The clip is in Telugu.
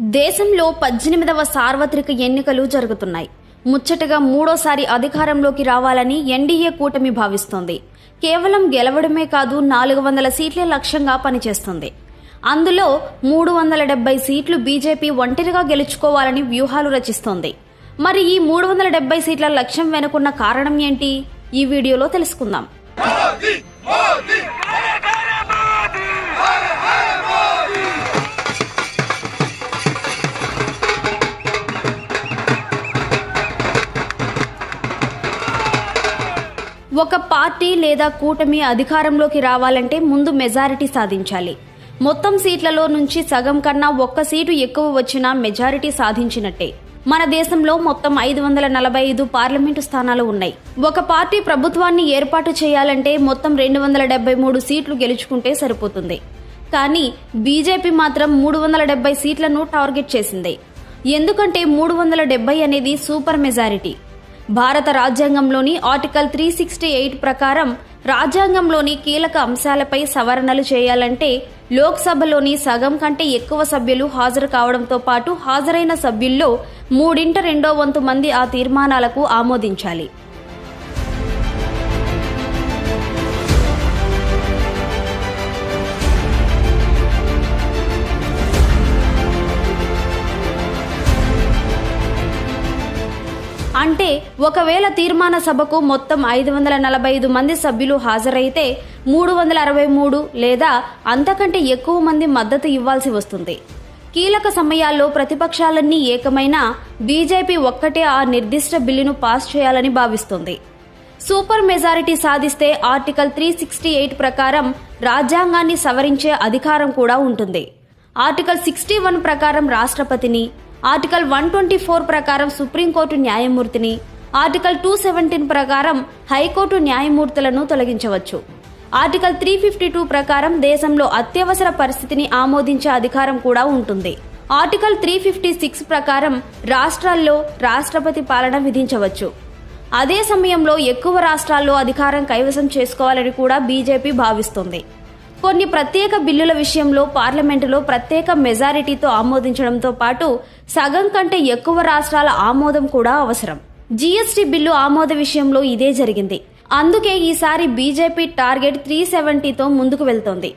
దేశంలో పద్దెనిమిదవ సార్వత్రిక ఎన్నికలు జరుగుతున్నాయి. ముచ్చటగా మూడోసారి అధికారంలోకి రావాలని ఎన్డీఏ కూటమి భావిస్తోంది. కేవలం గెలవడమే కాదు నాలుగు వందల సీట్లే లక్ష్యంగా పనిచేస్తుంది. అందులో మూడు వందల డెబ్బై సీట్లు బీజేపీ ఒంటరిగా గెలుచుకోవాలని వ్యూహాలు రచిస్తోంది. మరి ఈ మూడు వందల డెబ్బై సీట్ల లక్ష్యం వెనుకున్న కారణం ఏంటి? ఈ వీడియోలో తెలుసుకుందాం. ఒక పార్టీ లేదా కూటమి అధికారంలోకి రావాలంటే ముందు మెజారిటీ సాధించాలి. మొత్తం సీట్లలో నుంచి సగం కన్నా ఒక్క సీటు ఎక్కువ వచ్చినా మెజారిటీ సాధించినట్టే. మన దేశంలో మొత్తం ఐదు వందల నలభై ఐదు పార్లమెంటు స్థానాలు ఉన్నాయి. ఒక పార్టీ ప్రభుత్వాన్ని ఏర్పాటు చేయాలంటే మొత్తం రెండు వందల డెబ్బై మూడు సీట్లు గెలుచుకుంటే సరిపోతుంది. కానీ బీజేపీ మాత్రం మూడు వందల డెబ్బై సీట్లను టార్గెట్ చేసింది. ఎందుకంటే మూడు వందల డెబ్బై అనేది సూపర్ మెజారిటీ. భారత రాజ్యాంగంలోని ఆర్టికల్ త్రీ సిక్స్టీ ఎయిట్ ప్రకారం రాజ్యాంగంలోని కీలక అంశాలపై సవరణలు చేయాలంటే లోక్సభలోని సగం కంటే ఎక్కువ సభ్యులు హాజరు కావడంతో పాటు హాజరైన సభ్యుల్లో మూడింట రెండో వంతు మంది ఆ తీర్మానాలకు ఆమోదించాలి. అంటే ఒకవేళ తీర్మాన సభకు మొత్తం ఐదు వందల నలభై ఐదు మంది సభ్యులు హాజరైతే మూడు వందల అరవై మూడు లేదా అంతకంటే ఎక్కువ మంది మద్దతు ఇవ్వాల్సి వస్తుంది. కీలక సమయాల్లో ప్రతిపక్షాలన్నీ ఏకమైనా బీజేపీ ఒక్కటే ఆ నిర్దిష్ట బిల్లును పాస్ చేయాలని భావిస్తుంది. సూపర్ మెజారిటీ సాధిస్తే ఆర్టికల్ త్రీ సిక్స్టీ ఎయిట్ ప్రకారం రాజ్యాంగాన్ని సవరించే అధికారం కూడా ఉంటుంది. ఆర్టికల్ సిక్స్టీ వన్ ప్రకారం రాష్ట్రపతిని ఆర్టికల్ వన్ ట్వంటీ ఫోర్ ప్రకారం సుప్రీంకోర్టు న్యాయమూర్తిని ఆర్టికల్ టూ సెవెంటీన్ ప్రకారం హైకోర్టు న్యాయమూర్తులను తొలగించవచ్చు. ఆర్టికల్ త్రీ ఫిఫ్టీ టూ ప్రకారం దేశంలో అత్యవసర పరిస్థితిని ఆమోదించే అధికారం కూడా ఉంటుంది. ఆర్టికల్ త్రీ ఫిఫ్టీ సిక్స్ ప్రకారం రాష్ట్రాల్లో రాష్ట్రపతి పాలన విధించవచ్చు. అదే సమయంలో ఎక్కువ రాష్ట్రాల్లో అధికారం కైవసం చేసుకోవాలని కూడా బీజేపీ భావిస్తోంది. కొన్ని ప్రత్యేక బిల్లుల విషయంలో పార్లమెంటులో ప్రత్యేక మెజారిటీతో ఆమోదించడంతో పాటు సగం కంటే ఎక్కువ రాష్ట్రాల ఆమోదం కూడా అవసరం. జీఎస్టీ బిల్లు ఆమోద విషయంలో ఇదే జరిగింది. అందుకే ఈసారి బీజేపీ టార్గెట్ త్రీ సెవెంటీతో ముందుకు వెళ్తోంది.